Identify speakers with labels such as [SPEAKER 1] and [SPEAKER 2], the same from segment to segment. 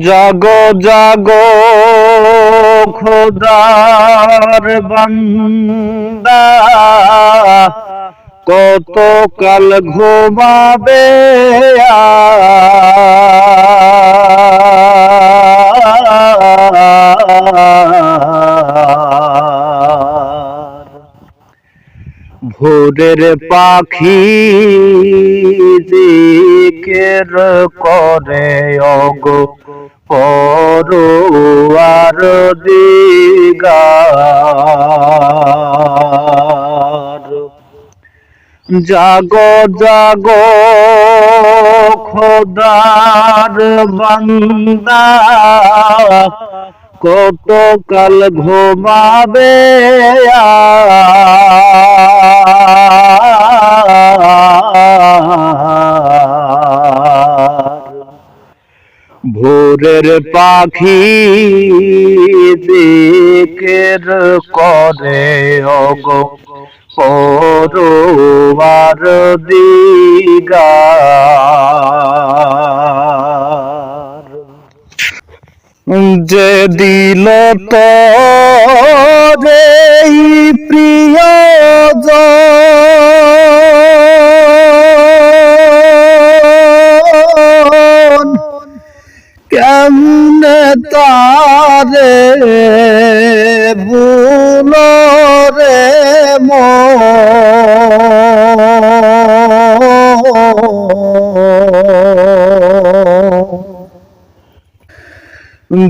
[SPEAKER 1] জাগো জাগো খোদার বান্দা কত কাল ঘুমাবে আর? ভোরের পাখি জিকের করে অগ পরোয়ার দিগার। জাগো জাগো খোদার বান্দা কত কাল ঘুমাবে ভোরের পাখি দিকের করে অগো পরোয়ার দিগার। যে দিল তো প্রিয় কেমনে তারে ভুল রে মন।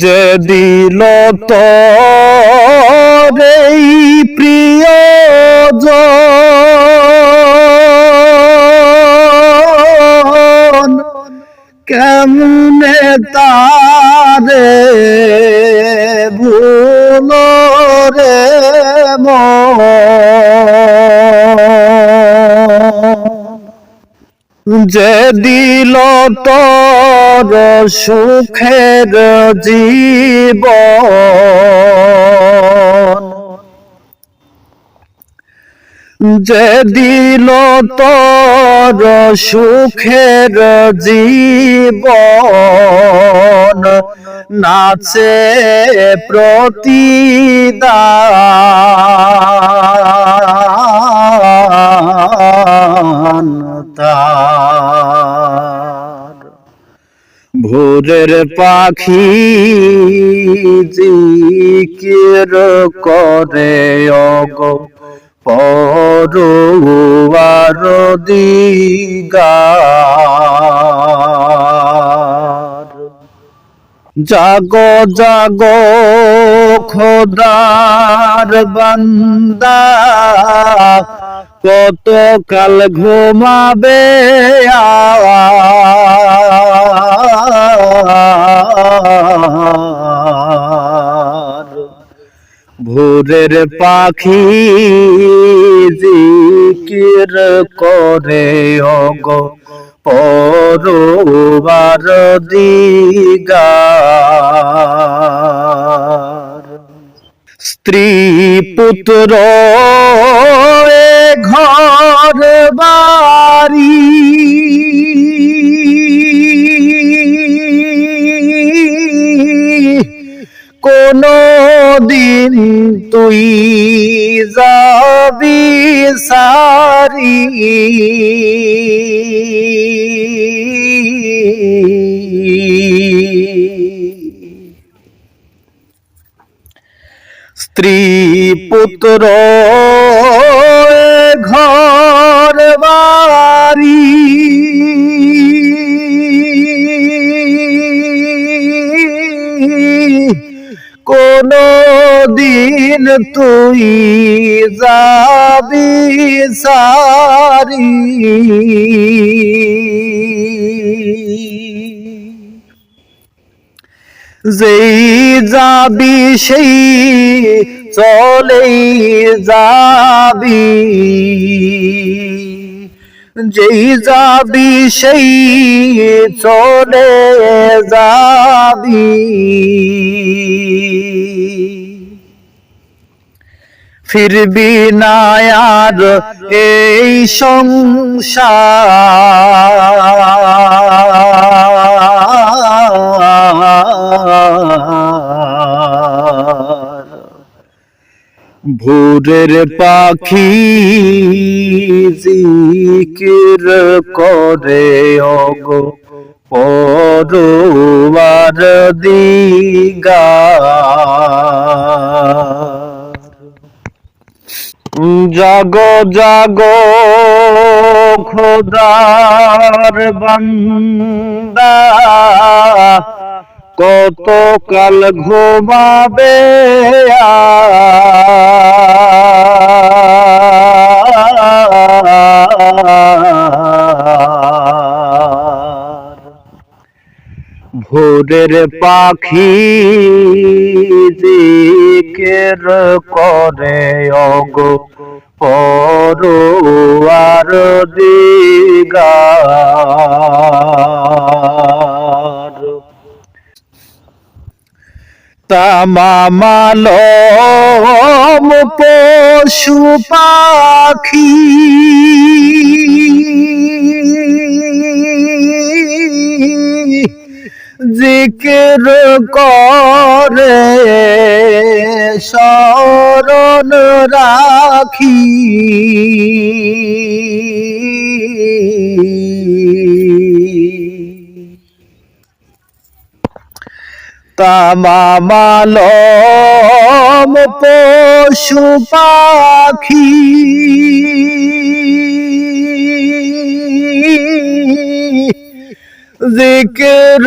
[SPEAKER 1] যে দিল তো প্রিয় কেমনে তারে ভুল রে যে দিল তোর সুখের জীব যে দিল তোর সুখের জীবন নাচে প্রতিদান ভোরের পাখি জিকির করে অগো জাগ জাগ জাগো খোদার বান্দা কত কাল ঘুমাবে ভোরের পাখি জিকির করে অগ পরবার দিগা স্ত্রী পুত্র তুই যাবি সারি। স্ত্রী পুত্র দিন তুই যাবি সারি। যেই যাবি সেই চলেই যাবি। যেই যাবি সেই চলে যাবি। ফিরবি না আর এই ভোরের পাখি জিকির করে অগো পরবার দিগা জাগো জাগো খোদার বান্দা কত কাল ঘুমাবে? ভোরের পাখি দিকের করে অগো পরোয়ার দিগার। তামামাল পশু পাখি জিকির করে শরণ রাখি। তামামালম পশু পাখি। জিকির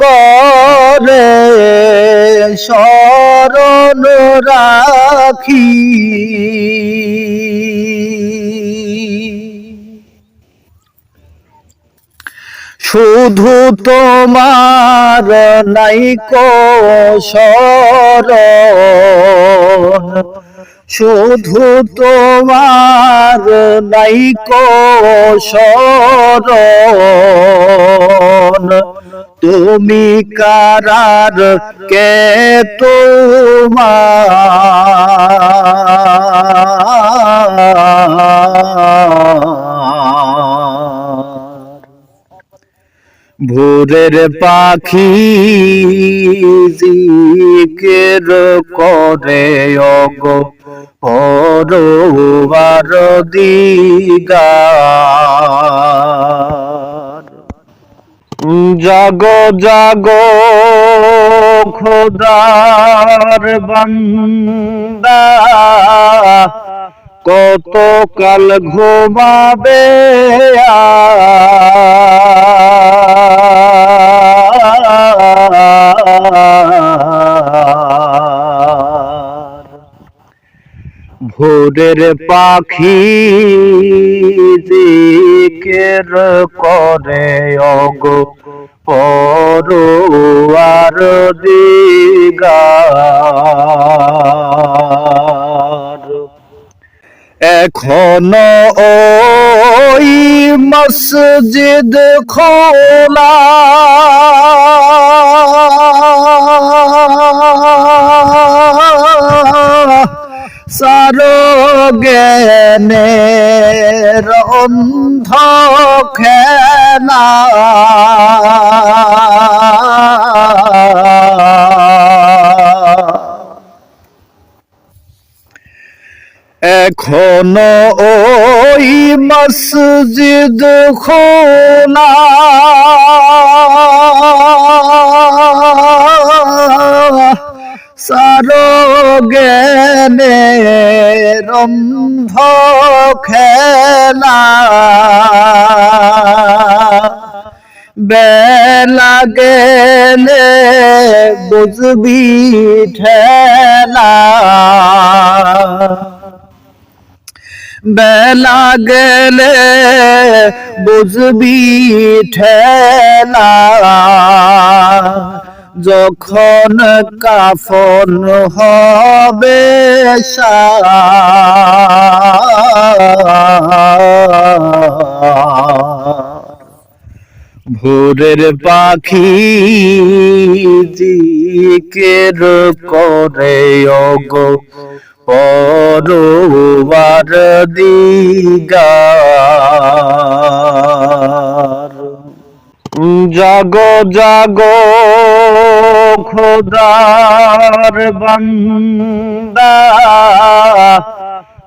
[SPEAKER 1] করে শরণ রাখি। শুধু তোমার নাইকো শরণ শুধু তোমার নাইকো শরণ তুমি কারার কে তোমার? ভোরের পাখি জিকের করে অগো পরবার দিগার জাগ জাগ খোদার বান্দা কত কাল ঘুমাবে আর? ভোরের পাখি দিকের করে অগো দিগার। এখনও ওই মসজিদ খোলা। সারো জ্ঞানের অন্ধ খেলা এখনও ওই মসজিদ খোলা সারো জ্ঞানে রন্ধ খেলা বেলা গেলে বুঝবি ঠেলা। বেলা গেলে বুঝবি ঠেলা। যখন কাফন হবে ভোরের পাখি জিকের করে অগো পরবার দিগার। জাগো জাগো খোদার বান্দা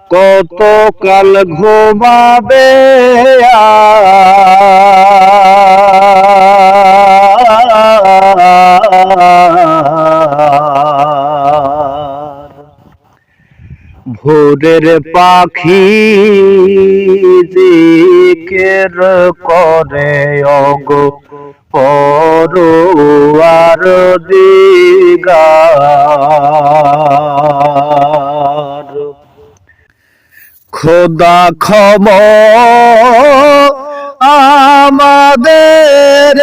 [SPEAKER 1] কত কাল ঘুমাবে? ভোরের পাখি জিকের করে অগো পরোয়ার দিগার। খোদা ক্ষম আমাদের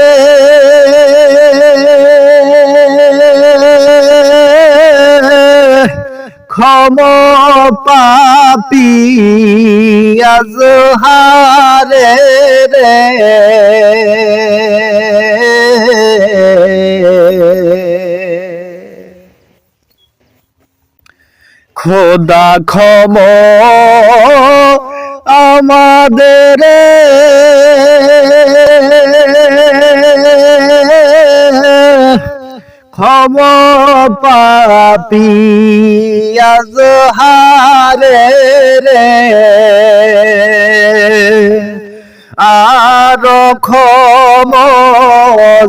[SPEAKER 1] ক্ষম পাপি আজহারে রে। খোদা ক্ষম আমাদের ক্ষম পাপি আজহারে রে। আর ক্ষম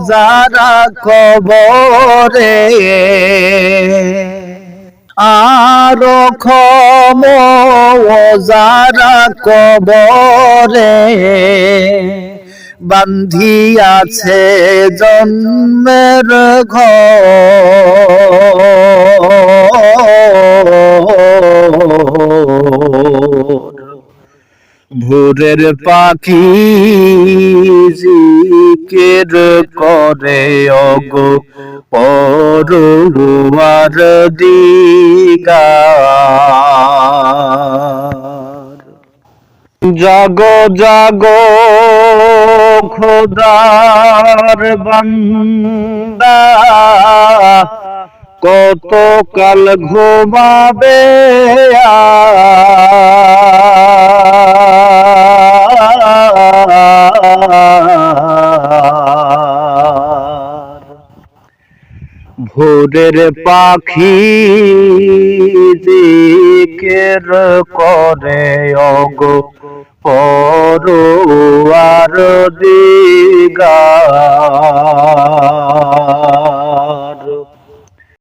[SPEAKER 1] যারা কবরে। আর ক্ষম যারা কবরে। বান্ধিয়াছে জন্মের ঘর। ভোরের পাখি জিকের করে অগো পরুয়ার দিগার জাগো জাগো খোদার বান্দা কত কাল ঘুমাবে? ভোরের পাখি জিকের করে অগো পরোয়ার দিগার।